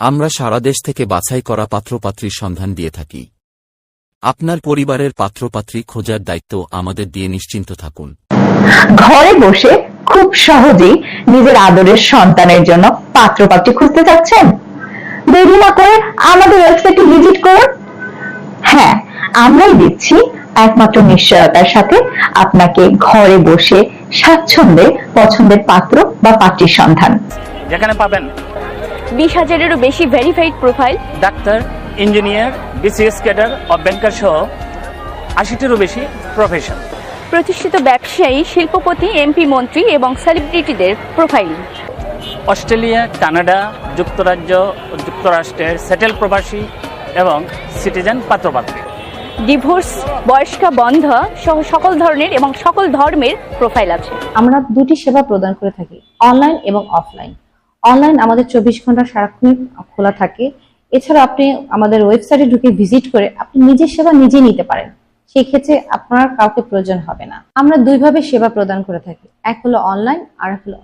আমরা সারা দেশ থেকে বাছাই করা পাত্রপাত্রীর সন্ধান দিয়ে থাকি। আপনার পরিবারের পাত্রপাত্রী খোঁজার দায়িত্ব আমাদের দিয়ে নিশ্চিন্ত থাকুন। ঘরে বসে খুব সহজেই নিজের আদরের সন্তানের জন্য পাত্রপাত্রী খুঁজতে চাচ্ছেন? দেরি না করে আমাদের ওয়েবসাইটে ভিজিট করুন। হ্যাঁ আমরাই দিচ্ছি একমাত্র নিশ্চয়তার সাথে আপনাকে ঘরে বসে স্বাচ্ছন্দ্যে পছন্দের পাত্র বা পাত্রীর সন্ধান। যেখানে পাবেন। বিশ হাজারেরও বেশি verified profile doctor engineer BCS cadre ও ব্যাংকার সহ আশিটিরও বেশি প্রফেশন প্রতিষ্ঠিত ব্যবসায়ী শিল্পপতি এমপি মন্ত্রী এবং সেলিব্রিটিদের প্রোফাইল অস্ট্রেলিয়া কানাডা যুক্তরাজ্য যুক্তরাষ্ট্রের সেটেল প্রবাসী এবং সিটিজেন পাত্রপাত্রী। ডিভোর্স বয়স্কা বন্ধ সহ সকল ধরনের এবং সকল ধর্মের প্রোফাইল আছে। আমরা দুটি সেবা প্রদান করে থাকি অনলাইন এবং অফলাইন অনলাইন আমাদের চব্বিশ ঘণ্টা সারাক্ষণ খোলা থাকে। এছাড়া আপনি আমাদের ওয়েবসাইটে ঢুকে ভিজিট করে আপনি নিজের সেবা নিজে নিতে পারেন। সেই ক্ষেত্রে আপনার কাউকে প্রয়োজন হবে না। আমরা দুইভাবে সেবা প্রদান করে থাকি। এক হলো অনলাইন আর এক হলো